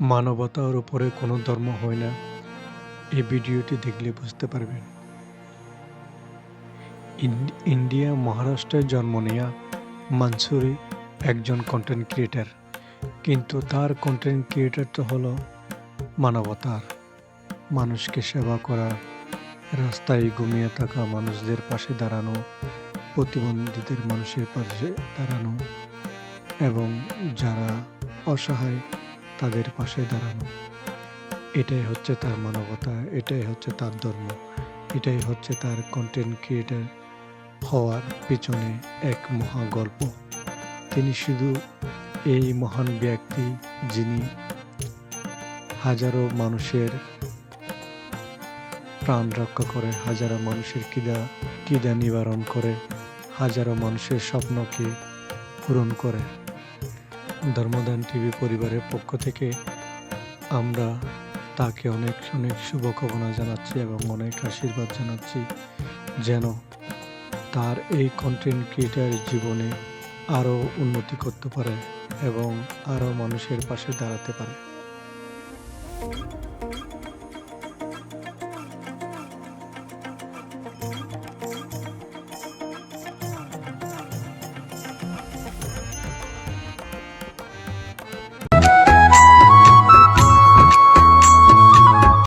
মানবতার উপরে কোনো ধর্ম হয় না। এই ভিডিওটি দেখলে বুঝতে পারবেন। ইন- ইন্ডিয়া, মহারাষ্ট্রে জন্ম নেয়া মানসুরি একজন কন্টেন্ট ক্রিয়েটার কিন্তু তার কন্টেন্ট ক্রিয়েটার তো হলো মানবতার। মানুষকে সেবা করা রাস্তায় ঘুমিয়ে থাকা মানুষদের পাশে দাঁড়ানো, প্রতিবন্ধীদের মানুষের পাশে দাঁড়ানো এবং যারা অসহায় তাদের পাশে দাঁড়ানো। এটাই হচ্ছে তার মানবতা, এটাই হচ্ছে তার ধর্ম, এটাই হচ্ছে তার কন্টেন্ট ক্রিয়েটার হওয়ার পিছনে এক মহা গল্প। তিনি শুধু এই মহান ব্যক্তি যিনি হাজারো মানুষের প্রাণ রক্ষা করে, হাজারো মানুষের কিদা কিদা নিবারণ করে, হাজারো মানুষের স্বপ্নকে পূরণ করে। ধর্মদান টিভি পরিবারের পক্ষ থেকে আমরা তাকে অনেক অনেক শুভকামনা জানাচ্ছি এবং অনেক আশীর্বাদ জানাচ্ছি যেন তার এই কন্টেন্ট ক্রিয়েটার জীবনে আরও উন্নতি করতে পারে এবং আরও মানুষের পাশে দাঁড়াতে পারে।